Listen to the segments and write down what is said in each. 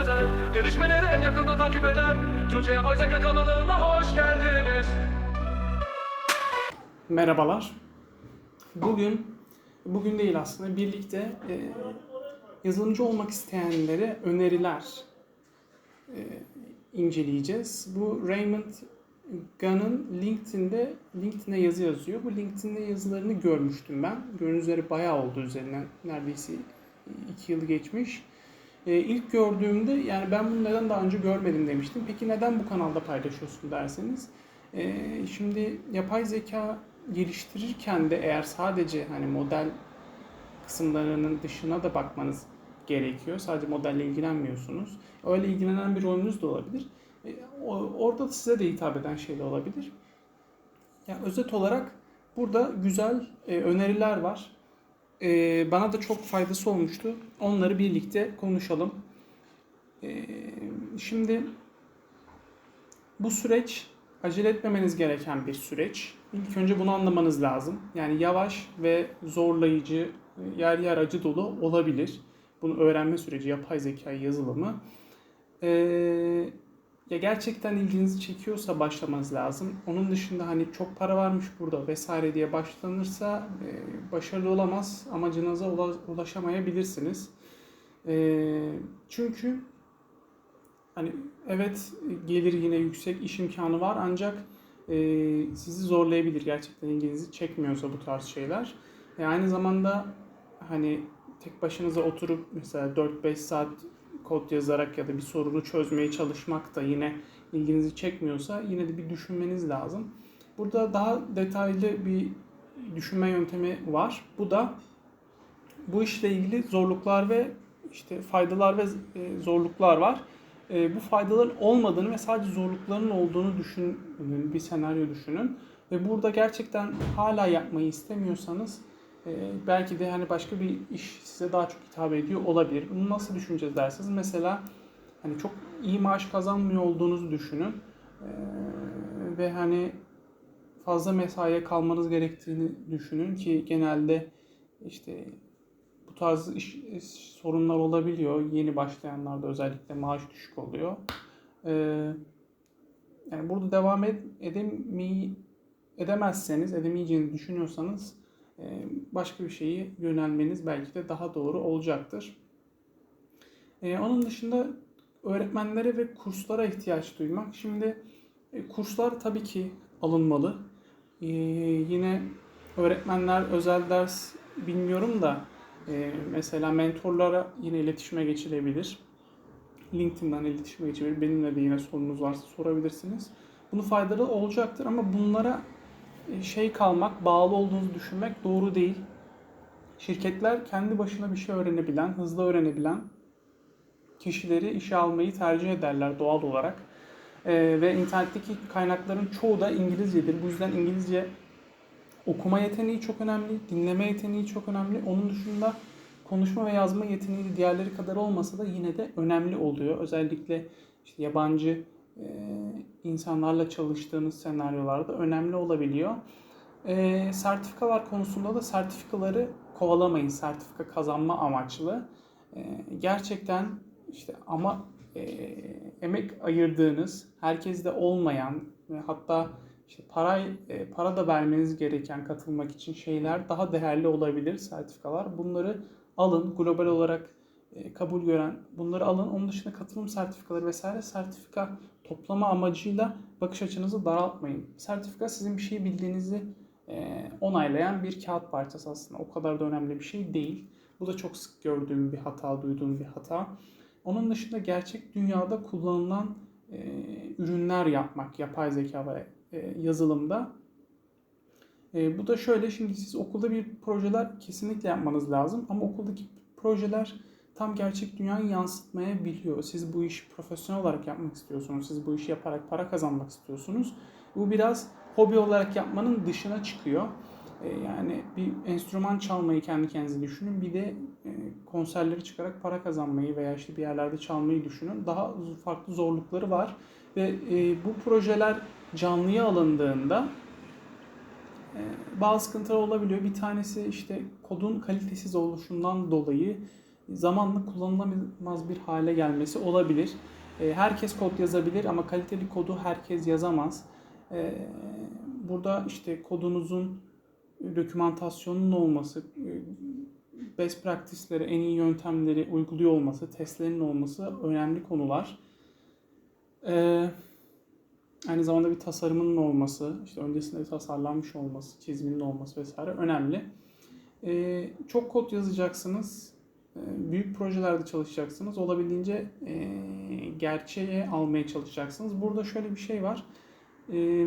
özel Gelişmeleri en yakında takip eden Yapay Zeka kanalına hoş geldiniz Merhabalar. Bugün, bugün değil aslında birlikte e, yazılımcı olmak isteyenlere öneriler e, inceleyeceğiz. Bu Raymond Gunn'ın LinkedIn'de LinkedIn'e yazı yazıyor. Bu LinkedIn'de yazılarını görmüştüm ben. Gördüğünüz üzere bayağı oldu üzerinden. Neredeyse iki yıl geçmiş. E, ilk gördüğümde yani ben bunu neden daha önce görmedim demiştim. Peki neden bu kanalda paylaşıyorsun derseniz. E, şimdi yapay zeka geliştirirken de eğer sadece hani model kısımlarının dışına da bakmanız gerekiyor. Sadece modelle ilgilenmiyorsunuz. Öyle ilgilenen bir rolünüz de olabilir. E, orada da size de hitap eden şey de olabilir. Ya özet olarak burada güzel e, öneriler var. E, bana da çok faydası olmuştu. Onları birlikte konuşalım. E, şimdi bu süreç acele etmemeniz gereken bir süreç. İlk önce bunu anlamanız lazım. Yani yavaş ve zorlayıcı, yer yer acı dolu olabilir. Bunu öğrenme süreci, yapay zeka yazılımı. Ee, ya gerçekten ilginizi çekiyorsa başlamanız lazım. Onun dışında hani çok para varmış burada vesaire diye başlanırsa e, başarılı olamaz, amacınıza ula- ulaşamayabilirsiniz. Ee, çünkü Hani evet gelir yine yüksek iş imkanı var ancak e, sizi zorlayabilir gerçekten ilginizi çekmiyorsa bu tarz şeyler. E, aynı zamanda hani tek başınıza oturup mesela 4-5 saat kod yazarak ya da bir sorunu çözmeye çalışmak da yine ilginizi çekmiyorsa yine de bir düşünmeniz lazım. Burada daha detaylı bir düşünme yöntemi var. Bu da bu işle ilgili zorluklar ve işte faydalar ve e, zorluklar var e, bu faydaların olmadığını ve sadece zorlukların olduğunu düşünün, bir senaryo düşünün. Ve burada gerçekten hala yapmayı istemiyorsanız e, belki de hani başka bir iş size daha çok hitap ediyor olabilir. Bunu nasıl düşüneceğiz derseniz mesela hani çok iyi maaş kazanmıyor olduğunuzu düşünün. E, ve hani fazla mesaiye kalmanız gerektiğini düşünün ki genelde işte bu tarz iş, iş sorunlar olabiliyor. Yeni başlayanlarda özellikle maaş düşük oluyor. Ee, yani burada devam ed edemezseniz, edemeyeceğinizi düşünüyorsanız başka bir şeyi yönelmeniz belki de daha doğru olacaktır. Onun dışında öğretmenlere ve kurslara ihtiyaç duymak. Şimdi e, kurslar tabii ki alınmalı. Yine öğretmenler özel ders bilmiyorum da mesela mentorlara yine iletişime geçilebilir. LinkedIn'den iletişime geçebilir. Benimle de yine sorunuz varsa sorabilirsiniz. Bunu faydalı olacaktır ama bunlara şey kalmak, bağlı olduğunuzu düşünmek doğru değil. Şirketler kendi başına bir şey öğrenebilen, hızlı öğrenebilen kişileri işe almayı tercih ederler doğal olarak. Ee, ve internetteki kaynakların çoğu da İngilizcedir. Bu yüzden İngilizce okuma yeteneği çok önemli, dinleme yeteneği çok önemli. Onun dışında konuşma ve yazma yeteneği de diğerleri kadar olmasa da yine de önemli oluyor. Özellikle işte yabancı e, insanlarla çalıştığınız senaryolarda önemli olabiliyor. E, sertifikalar konusunda da sertifikaları kovalamayın. Sertifika kazanma amaçlı. E, gerçekten işte ama e, emek ayırdığınız, herkeste olmayan ve hatta işte para e, para da vermeniz gereken katılmak için şeyler daha değerli olabilir sertifikalar. Bunları alın global olarak kabul gören bunları alın. Onun dışında katılım sertifikaları vesaire sertifika toplama amacıyla bakış açınızı daraltmayın. Sertifika sizin bir şeyi bildiğinizi e, onaylayan bir kağıt parçası aslında. O kadar da önemli bir şey değil. Bu da çok sık gördüğüm bir hata, duyduğum bir hata. Onun dışında gerçek dünyada kullanılan e, ürünler yapmak, yapay zeka ve e, yazılımda. E, bu da şöyle, şimdi siz okulda bir projeler kesinlikle yapmanız lazım ama okuldaki projeler tam gerçek dünyayı yansıtmayabiliyor. Siz bu işi profesyonel olarak yapmak istiyorsunuz, siz bu işi yaparak para kazanmak istiyorsunuz. Bu biraz hobi olarak yapmanın dışına çıkıyor. E, yani bir enstrüman çalmayı kendi kendinize düşünün, bir de e, konserleri çıkarak para kazanmayı veya işte bir yerlerde çalmayı düşünün. Daha farklı zorlukları var ve e, bu projeler canlıya alındığında e, bazı sıkıntılar olabiliyor. Bir tanesi işte kodun kalitesiz oluşundan dolayı zamanla kullanılamaz bir hale gelmesi olabilir. E, herkes kod yazabilir ama kaliteli kodu herkes yazamaz. E, burada işte kodunuzun dokümantasyonunun olması, e, best practice'leri, en iyi yöntemleri uyguluyor olması, testlerin olması önemli konular. Aynı zamanda bir tasarımının olması, işte öncesinde tasarlanmış olması, çiziminin olması vesaire önemli. Çok kod yazacaksınız, büyük projelerde çalışacaksınız, olabildiğince e, gerçeğe almaya çalışacaksınız. Burada şöyle bir şey var. Ee,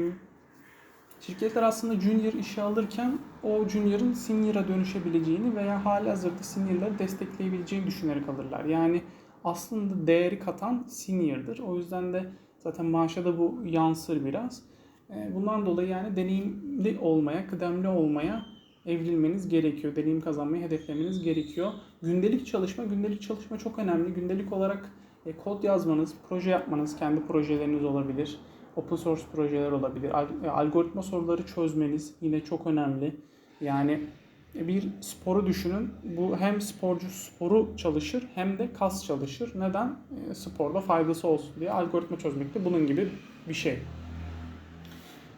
Şirketler aslında junior işe alırken o junior'ın senior'a dönüşebileceğini veya hali hazırda senior'ları destekleyebileceğini düşünerek alırlar. Yani aslında değeri katan senior'dır. O yüzden de zaten maaşa da bu yansır biraz. Ee, Bundan dolayı yani deneyimli olmaya, kıdemli olmaya evrilmeniz gerekiyor. Deneyim kazanmayı hedeflemeniz gerekiyor. Gündelik çalışma, gündelik çalışma çok önemli. Gündelik olarak e, kod yazmanız, proje yapmanız, kendi projeleriniz olabilir open source projeler olabilir. E, Algoritma soruları çözmeniz yine çok önemli. Yani bir sporu düşünün. Bu hem sporcu sporu çalışır hem de kas çalışır. Neden? E, Sporda faydası olsun diye. Algoritma çözmek de bunun gibi bir şey.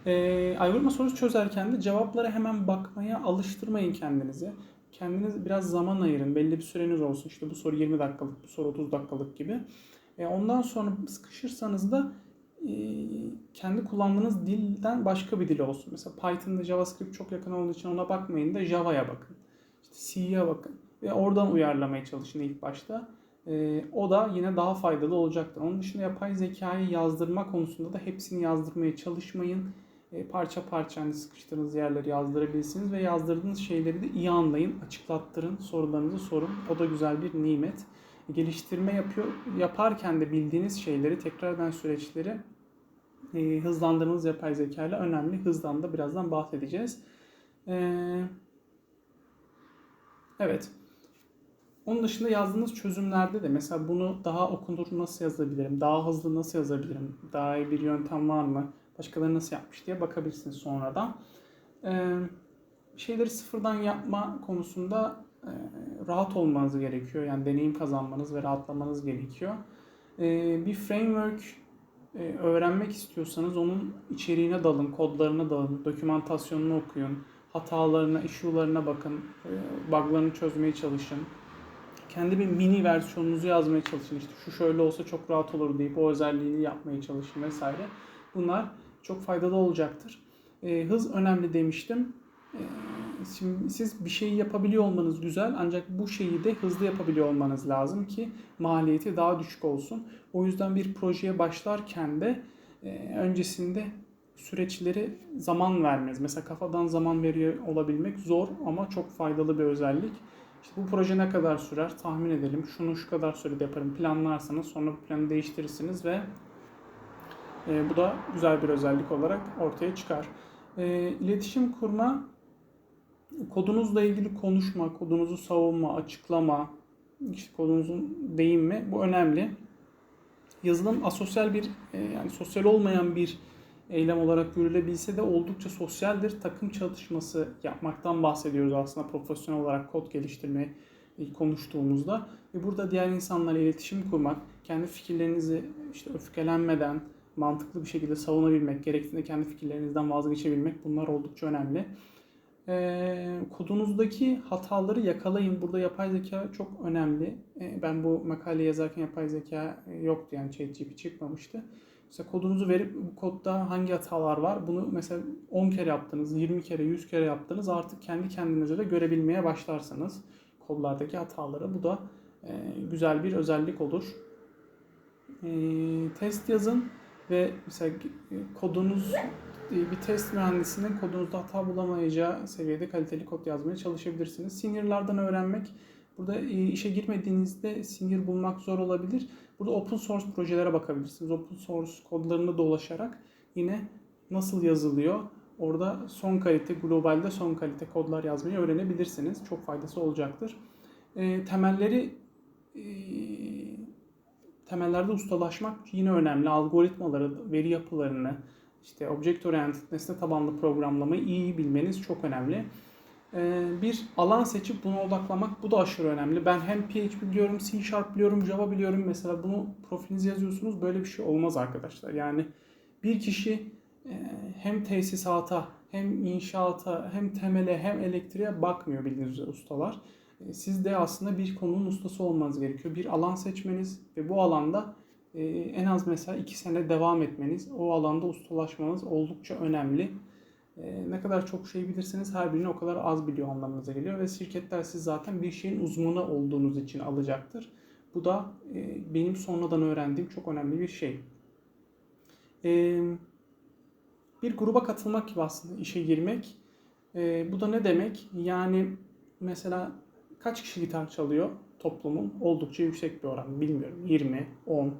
E, algoritma sorusu çözerken de cevaplara hemen bakmaya alıştırmayın kendinizi. Kendiniz biraz zaman ayırın. Belli bir süreniz olsun. İşte bu soru 20 dakikalık, bu soru 30 dakikalık gibi. E, ondan sonra sıkışırsanız da e, kendi kullandığınız dilden başka bir dil olsun. Mesela Python'da JavaScript çok yakın olduğu için ona bakmayın da Java'ya bakın. İşte C'ye bakın. Ve oradan uyarlamaya çalışın ilk başta. E, o da yine daha faydalı olacaktır. Onun dışında yapay zekayı yazdırma konusunda da hepsini yazdırmaya çalışmayın. E, parça parça hani sıkıştığınız yerleri yazdırabilirsiniz ve yazdırdığınız şeyleri de iyi anlayın, açıklattırın, sorularınızı sorun. O da güzel bir nimet. Geliştirme yapıyor yaparken de bildiğiniz şeyleri, tekrar eden süreçleri e, hızlandırmanız yapay zeka ile önemli. Hızdan da birazdan bahsedeceğiz. E, evet. Onun dışında yazdığınız çözümlerde de mesela bunu daha okunur nasıl yazabilirim, daha hızlı nasıl yazabilirim, daha iyi bir yöntem var mı, başkaları nasıl yapmış diye bakabilirsiniz sonradan. E, bir şeyleri sıfırdan yapma konusunda e, rahat olmanız gerekiyor. Yani deneyim kazanmanız ve rahatlamanız gerekiyor. E, bir framework e, öğrenmek istiyorsanız onun içeriğine dalın, kodlarına dalın, dokümantasyonunu okuyun, hatalarına, issue'larına bakın, e, bug'larını çözmeye çalışın. Kendi bir mini versiyonunuzu yazmaya çalışın. İşte şu şöyle olsa çok rahat olur deyip o özelliğini yapmaya çalışın vesaire. Bunlar çok faydalı olacaktır. E, hız önemli demiştim. E, Şimdi siz bir şeyi yapabiliyor olmanız güzel ancak bu şeyi de hızlı yapabiliyor olmanız lazım ki maliyeti daha düşük olsun. O yüzden bir projeye başlarken de e, öncesinde süreçleri zaman vermeniz. Mesela kafadan zaman veriyor olabilmek zor ama çok faydalı bir özellik. İşte bu proje ne kadar sürer tahmin edelim. Şunu şu kadar sürede yaparım planlarsanız sonra bu planı değiştirirsiniz ve e, bu da güzel bir özellik olarak ortaya çıkar. E, iletişim kurma kodunuzla ilgili konuşma, kodunuzu savunma, açıklama, işte kodunuzun değinme bu önemli. Yazılım asosyal bir e, yani sosyal olmayan bir eylem olarak görülebilse de oldukça sosyaldir. Takım çalışması yapmaktan bahsediyoruz aslında profesyonel olarak kod geliştirme konuştuğumuzda. Ve burada diğer insanlarla iletişim kurmak, kendi fikirlerinizi işte öfkelenmeden mantıklı bir şekilde savunabilmek, gerektiğinde kendi fikirlerinizden vazgeçebilmek bunlar oldukça önemli. E, kodunuzdaki hataları yakalayın. Burada yapay zeka çok önemli. E, ben bu makale yazarken yapay zeka yoktu yani ChatGPT çıkmamıştı. Mesela kodunuzu verip bu kodda hangi hatalar var bunu mesela 10 kere yaptınız, 20 kere, 100 kere yaptınız artık kendi kendinize de görebilmeye başlarsınız kodlardaki hataları. Bu da e, güzel bir özellik olur. E, test yazın ve mesela kodunuz bir test mühendisinin kodunuzda hata bulamayacağı seviyede kaliteli kod yazmaya çalışabilirsiniz. Senior'lardan öğrenmek Burada işe girmediğinizde senior bulmak zor olabilir. Burada open source projelere bakabilirsiniz. Open source kodlarında dolaşarak yine nasıl yazılıyor? Orada son kalite, globalde son kalite kodlar yazmayı öğrenebilirsiniz. Çok faydası olacaktır. E, temelleri e, temellerde ustalaşmak yine önemli. Algoritmaları, veri yapılarını, işte object oriented nesne tabanlı programlamayı iyi bilmeniz çok önemli. Ee, bir alan seçip buna odaklamak bu da aşırı önemli. Ben hem PHP biliyorum, C Sharp biliyorum, Java biliyorum. Mesela bunu profilinize yazıyorsunuz. Böyle bir şey olmaz arkadaşlar. Yani bir kişi e, hem tesisata, hem inşaata, hem temele, hem elektriğe bakmıyor bildiğiniz üzere ustalar. E, Siz de aslında bir konunun ustası olmanız gerekiyor. Bir alan seçmeniz ve bu alanda e, en az mesela 2 sene devam etmeniz, o alanda ustalaşmanız oldukça önemli. E, ne kadar çok şey bilirseniz her birini o kadar az biliyor anlamınıza geliyor ve şirketler siz zaten bir şeyin uzmanı olduğunuz için alacaktır. Bu da benim sonradan öğrendiğim çok önemli bir şey. Bir gruba katılmak gibi aslında işe girmek. Bu da ne demek? Yani mesela kaç kişi gitar çalıyor toplumun? Oldukça yüksek bir oran. Bilmiyorum. 20, 10.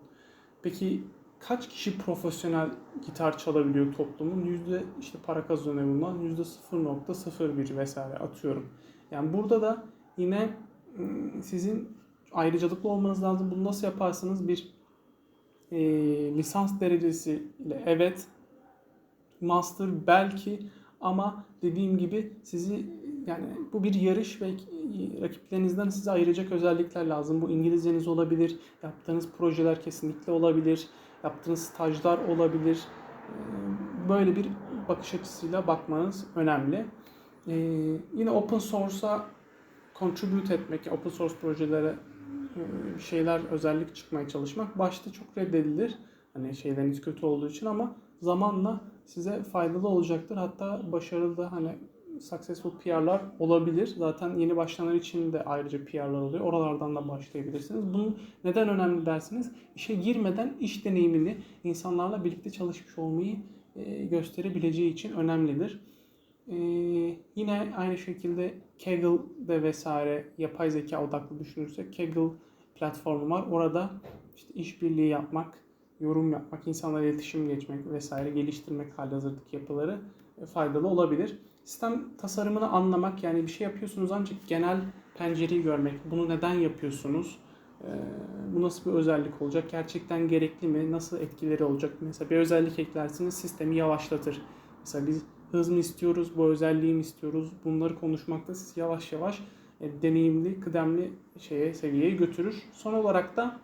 Peki kaç kişi profesyonel gitar çalabiliyor toplumun? Yüzde işte para kazanıyor bundan. Yüzde 0.01 vesaire atıyorum. Yani burada da yine sizin ayrıcalıklı olmanız lazım. Bunu nasıl yaparsınız? Bir e, lisans derecesi ile evet master belki ama dediğim gibi sizi yani bu bir yarış ve rakiplerinizden sizi ayıracak özellikler lazım. Bu İngilizceniz olabilir, yaptığınız projeler kesinlikle olabilir, yaptığınız stajlar olabilir. Böyle bir bakış açısıyla bakmanız önemli. Yine open source'a contribute etmek, open source projelere e, şeyler özellik çıkmaya çalışmak başta çok reddedilir. Hani şeyleriniz kötü olduğu için ama zamanla size faydalı olacaktır. Hatta başarılı da hani successful PR'lar olabilir. Zaten yeni başlayanlar için de ayrıca PR'lar oluyor. Oralardan da başlayabilirsiniz. Bunun neden önemli dersiniz? İşe girmeden iş deneyimini insanlarla birlikte çalışmış olmayı e, gösterebileceği için önemlidir. Ee, yine aynı şekilde Kaggle'de vesaire yapay zeka odaklı düşünürsek Kaggle platformu var. Orada işte işbirliği yapmak, yorum yapmak, insanlarla iletişim geçmek vesaire geliştirmek halihazırdaki yapıları e, faydalı olabilir. Sistem tasarımını anlamak yani bir şey yapıyorsunuz ancak genel pencereyi görmek. Bunu neden yapıyorsunuz? Ee, Bu nasıl bir özellik olacak? Gerçekten gerekli mi? Nasıl etkileri olacak? Mesela bir özellik eklersiniz sistemi yavaşlatır. Mesela biz hız mı istiyoruz, bu özelliği mi istiyoruz? Bunları konuşmakta siz yavaş yavaş e, deneyimli, kıdemli şeye, seviyeye götürür. Son olarak da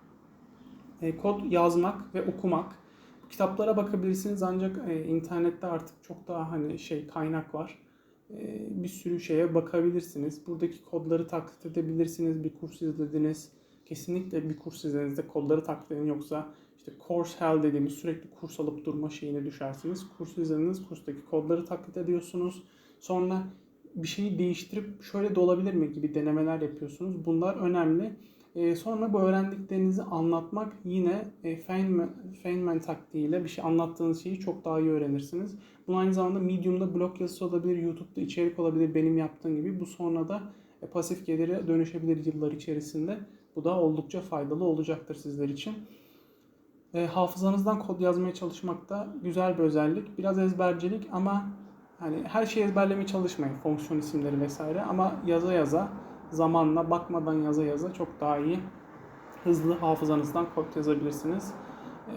e, kod yazmak ve okumak. Kitaplara bakabilirsiniz ancak e, internette artık çok daha hani şey kaynak var. Bir sürü şeye bakabilirsiniz. Buradaki kodları taklit edebilirsiniz. Bir kurs izlediniz. Kesinlikle bir kurs izlediğinizde kodları taklit edin yoksa işte course hell dediğimiz sürekli kurs alıp durma şeyine düşersiniz. Kurs izlediniz, kurstaki kodları taklit ediyorsunuz. Sonra bir şeyi değiştirip şöyle de olabilir mi gibi denemeler yapıyorsunuz. Bunlar önemli. Ee, sonra bu öğrendiklerinizi anlatmak yine e, Feynman, Feynman taktiğiyle bir şey anlattığınız şeyi çok daha iyi öğrenirsiniz. Bunu aynı zamanda Medium'da blog yazısı olabilir, YouTube'da içerik olabilir benim yaptığım gibi. Bu sonra da e, pasif gelire dönüşebilir yıllar içerisinde. Bu da oldukça faydalı olacaktır sizler için. E, hafızanızdan kod yazmaya çalışmak da güzel bir özellik. Biraz ezbercilik ama hani her şeyi ezberlemeye çalışmayın. Fonksiyon isimleri vesaire ama yaza yaza zamanla bakmadan yaza yaza çok daha iyi hızlı hafızanızdan kod yazabilirsiniz. E,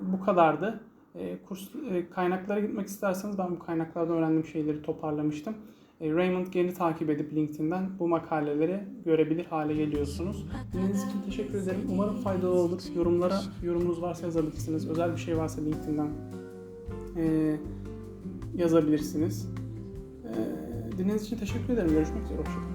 bu kadardı. E, kurs e, kaynaklara gitmek isterseniz ben bu kaynaklardan öğrendiğim şeyleri toparlamıştım. E, Raymond Gel'i takip edip LinkedIn'den bu makaleleri görebilir hale geliyorsunuz. Dinlediğiniz için teşekkür ederim. Umarım faydalı olur. Yorumlara yorumunuz varsa yazabilirsiniz. Özel bir şey varsa LinkedIn'den e, yazabilirsiniz. E, dinlediğiniz için teşekkür ederim. Görüşmek üzere. Hoşçakalın.